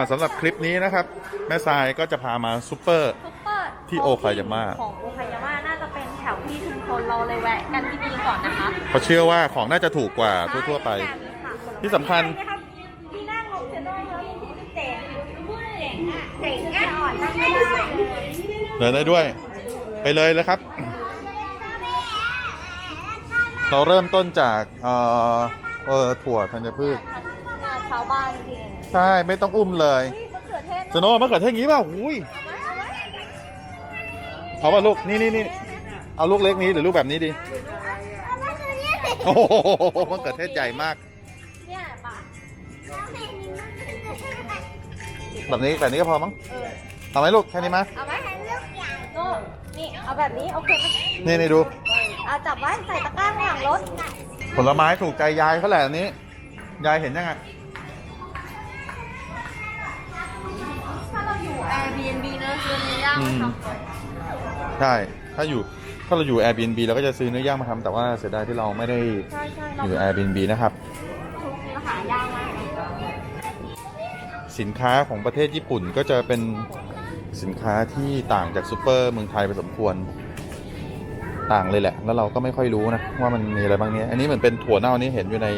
าสำหรับคลิปนี้นะครับ แม่ทรายก็จะพามาซูเปอร์ ซุปเปอร์ที่โอคายาม่า ของโอคายาม่าน่าจะเป็นแถวที่ชุมชนเราเลยแวะกันที่นี่ก่อนนะคะเพราะเชื่อว่าของน่าจะถูกกว่าทั่วๆไป ใช่ค่ะที่สำคัญที่นั่งลงเซนโดเลยเจ๋งเจ๋งอะเจ๋งอะอ่อนนั่งไม่ได้เลยเดินได้ด้วย ไปเลยเลยครับ เราเริ่มต้นจากเอ่อเออถั่วธัญพืช ชาวบ้านจริงใช่ไม่ต้องอุ้มเลยเฮ้ยมะเขือเทศสโนว์มะเขือเทศอย่างนี้เปล่าอุ้ยเอาไว้เอาไว้เอาป่ะลูกนี่นี่นี่เอาลูกเล็กนี้หรือลูกแบบนี้ดีเอาไว้ตัวนี้โอ้โหมะเขือเทศใหญ่มาก เนี่ยป่ะแบบนี้แบบนี้ก็พอมั้งเออเอาไหมลูกแค่นี้มั้ยเอาไว้ให้เลือกอย่างโน่นี่เอาแบบนี้โอเคไหมนี่นี่ดู เอาจับไว้ใส่ตะกร้าข้างหลังรถผลไม้ถูกใจยายเขาแหละอันนี้ ยายเห็นยังไง ซื้อเนื้อย่างมาทำก่อนใช่ ถ้าอยู่ถ้าเราอยู่ Airbnb เราก็จะซื้อเนื้อย่างมาทำแต่ว่าเสียดายที่เราไม่ได้ใช่ใช่เราอยู่ Airbnb นะครับ ทุกเนื้อหายากมากสินค้าของประเทศญี่ปุ่นก็จะเป็นสินค้าที่ต่างจากซูเปอร์เมืองไทยไปสมควรต่างเลยแหละ แล้วเราก็ไม่ค่อยรู้นะว่ามันมีอะไรบ้างเนี้ยอันนี้เหมือนเป็นถั่วเน่านี่เห็นอยู่ใน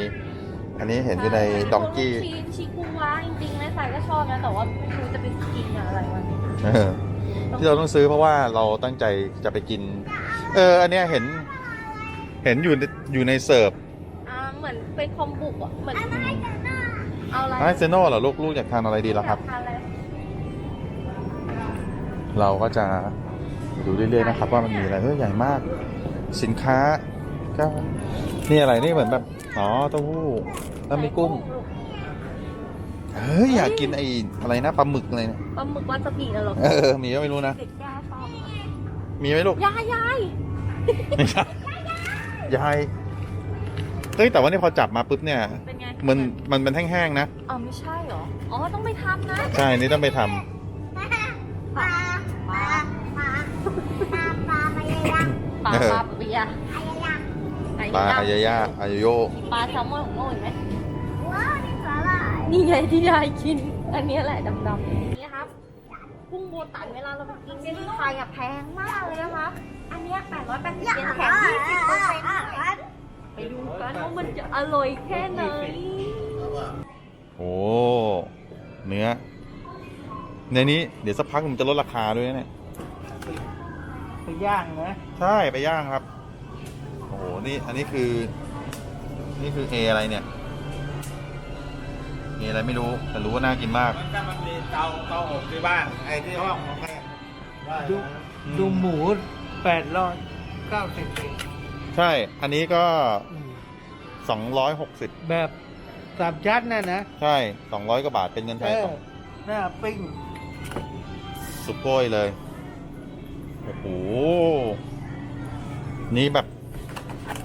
อันนี้เห็นอยู่ในดองกี้ชีชิคุวะจริงๆนะใส่ก็ชอบนะแต่ว่าไม่รู้จะไปกินอะไรวันเออ ที่เราต้องซื้อเพราะว่าเราตั้งใจจะไปกิน เออ อันเนี้ยเห็น เห็นอยู่ในอยู่ในเสิร์ฟอ่าเหมือนเป็นคอมบุกอะเหมือนเอาอะไรไอเซโน่เหรอลูกลูกอยากทานอะไรดีล่ะครับอยากทานอะไรเราก็จะดูเรื่อยๆนะครับ ว่ามันมีอะไรเออใหญ่มาก สินค้าก็นี่อะไรนี่เหมือนแบบ อ๋อเต้าหู้แล้วมีกุ้ง เฮ้ยอยากกินไอ้อะไรนะปลาหมึกอะไรนะปลาหมึกวาซาบิน่ะเหรอเออมีก็ไม่รู้นะ เด็กแก้วอบมีไหมลูกยายยายยายเฮ้ยแต่ว่านี่พอจับมาปุ๊บเนี่ยมันมันเป็นแห้งๆนะอ๋อไม่ใช่เหรอ อ๋อต้องไปทำนะ ใช่นี่ต้องไปทำปลาปลาปลาปลาปลาไปเลยละปลาปลาเปียะำอะไรละปลาอายายาอายโยปลาแซลมอนของโง่เห็นไหม นี่ไงที่ยายกิน อันนี้แหละดำๆนี่ครับกุ้งโบตันเวลาเราไปกินที่ไทยอะแพงมากเลยนะคะ อันเนี้ย880เยนแถม20เปอร์เซ็นต์ไปดูกันว่ามันจะอร่อยแค่ไหน โอ้ เนื้อ ในนี้เดี๋ยวสักพักมันจะลดราคาด้วยนะเนี่ย ไปย่างนะ ใช่ไปย่างครับ โอ้โห นี่อันนี้คือ นี่คือเออะไรเนี่ย เออะไรไม่รู้แต่รู้ว่าน่ากินมาก มันก็มันมีเตาเตาอบที่บ้านไอ้ที่ห้องของแม่ดูอืมดูหมูแปดร้อยเก้าสิบเองใช่ อันนี้ก็อืมสองร้อยหกสิบแบบสามชั้นน่ะนะใช่สองร้อยกว่าบาทเป็นเงินไทเอยอสองหน้าปิ้งสุกโก้ยเลย โอ้โห นี่แบบ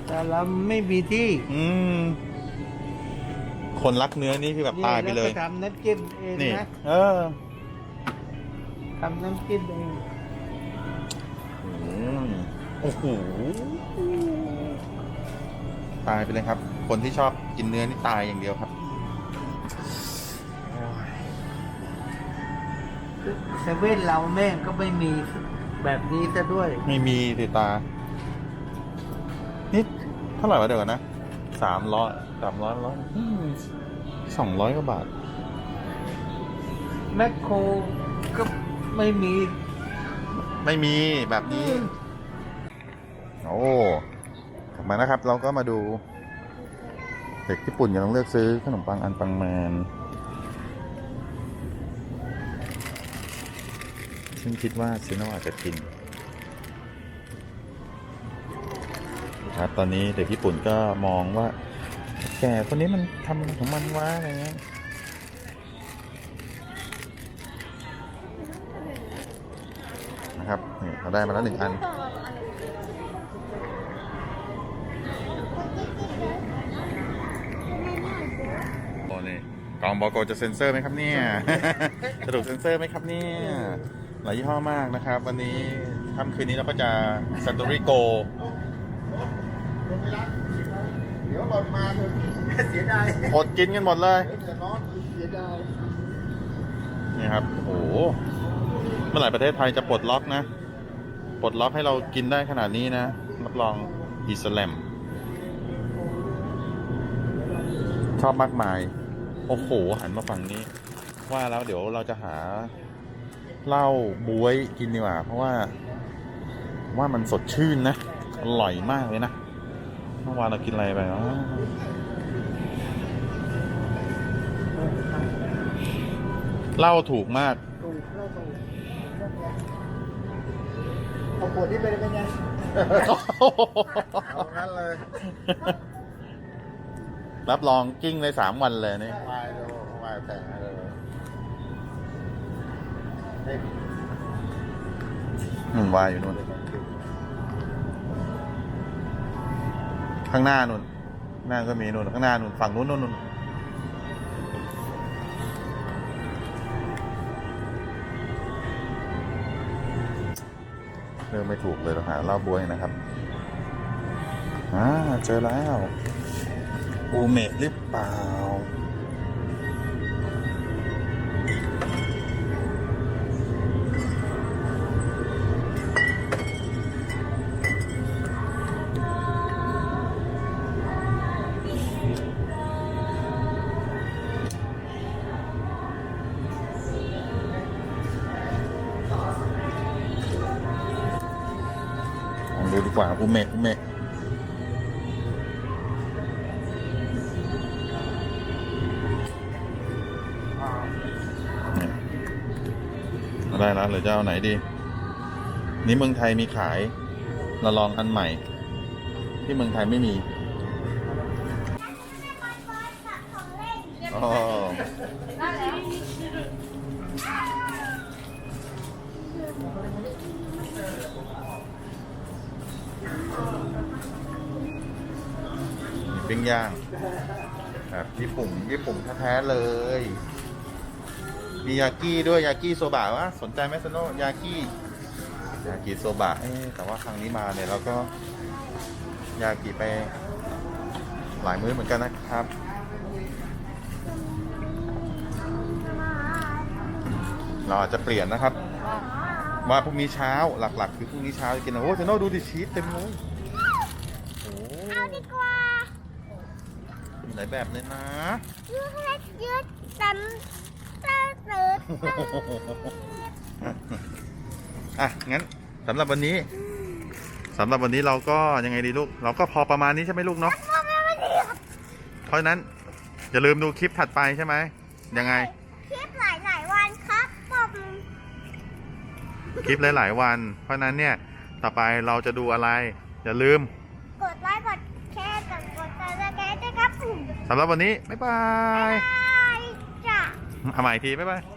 แต่เราไม่มีที่ อืม คนรักเนื้อนี่คือแบบตายไปเลย นี่รก็ทำน้ำจิ้มเองนี่ นะเออทำน้ำจิ้มเองอืมโอ้โหตายไปเลยครับ คนที่ชอบกินเนื้อนี่ตายอย่างเดียวครับ เซเว่นเราแม่งก็ไม่มีแบบนี้ซะด้วยไม่มีติดตา นี่เท่าไหร่วะเดี๋ยวก่อนนะสามร้อย สามร้อยร้อยสองร้อยกว่าบาท แมคโครก็ไม่มี ไม่มีแบบนี้ โอ้กลับมานะครับ เราก็มาดู เด็กญี่ปุ่นกำลังเลือกซื้อขนมปังอันปังแมนซึ่งคิดว่าซีโนอาจจะกินครับตอนนี้เด็กญี่ปุ่นก็มองว่า แกคนนี้มันทำอะไรของมันวะอะไรเงี้ยนะครับนี่เราได้มาแล้วหนึ่งอันโอ้นี่กองบอกจะเซ็นเซอร์ไหมครับเนี่ยสรุปเซ็นเซอร์ไหมครับเนี่ยหลายยี่ห้อมากนะครับ วันนี้ค่ำคืนนี้เราก็จะซันโตริโกเดี๋ยวหล่นมาเถอะเสียดายอดกินกันหมดเลย จะร้อนเสียดายนี่ครับ โอ้โห เมื่อไหร่ประเทศไทยจะปลดล็อกนะ ปลดล็อกให้เรากินได้ขนาดนี้นะ รับรองอิสลามชอบมากมาย โอ้โห หันมาฝั่งนี้ ว่าแล้วเดี๋ยวเราจะหาเหล้าบวยกินดีกว่า เพราะว่า ว่ามันสดชื่นนะ อร่อยมากเลยนะเมื่อวานเรากินอะไรไปวะเหล้าถูกมากถูกแล้วถูกเอาขวดนี้ไปเป็นไงเอางั้นเลยรับรองกิ้งเลยสามวันเลยนี่วายดูวายแต่งให้เลยให้หนุนวายอยู่นู่น ข้างหน้านู่นหน้าก็มีนู่นข้างหน้านู่นฝั่งนู้นนู่นนุนเริ่มไม่ถูกเลยเราหาเล่าบวยนะครับอ่าเจอแล้วอูเมะหรือเปล่า กว่าอูเมะอูเมะเนี่ยเอาได้แล้วเหรือจะเอาไหนดี นี่เมืองไทยมีขายเราลองอันใหม่ ที่เมืองไทยไม่มีอ๋อ ปิ้งย่างแบบญี่ปุ่นญี่ปุ่นแท้ๆเลย มียากิด้วยยากิโซบะวะสนใจไหมสโนยากิยากิโซบะแต่ว่าครั้งนี้มาเนี่ยเราก็ยากิไปหลายมื้อเหมือนกันนะครับเราอาจจะเปลี่ยนนะครับ ว่าพรุ่งนี้เช้าหลักๆ คือพรุ่งนี้เช้าจะกินโอ้เทนโนดูดิชีสเต็มเลยโอ้เอาดีกว่า หลายแบบเลยนะยืดยืดเต็มเติร์ดเติร์ดอะงั้นสำหรับวันนี้สำหรับวันนี้เราก็ยังไงดีลูก เราก็พอประมาณนี้ใช่ไหมลูกเนาะเพราะนั้นอย่าลืมดูคลิปถัดไปใช่ไหมยังไง คลิปหลายหลายวันครับผมคลิปหลายๆวัน เพราะนั้นเนี่ยต่อไปเราจะดูอะไร อย่าลืม กดไลค์กดแชร์กดกดติดตามด้วยครับ สำหรับวันนี้ บ๊ายบายบาย จ้ะเอาใหม่อีกที บ๊ายบายบ๊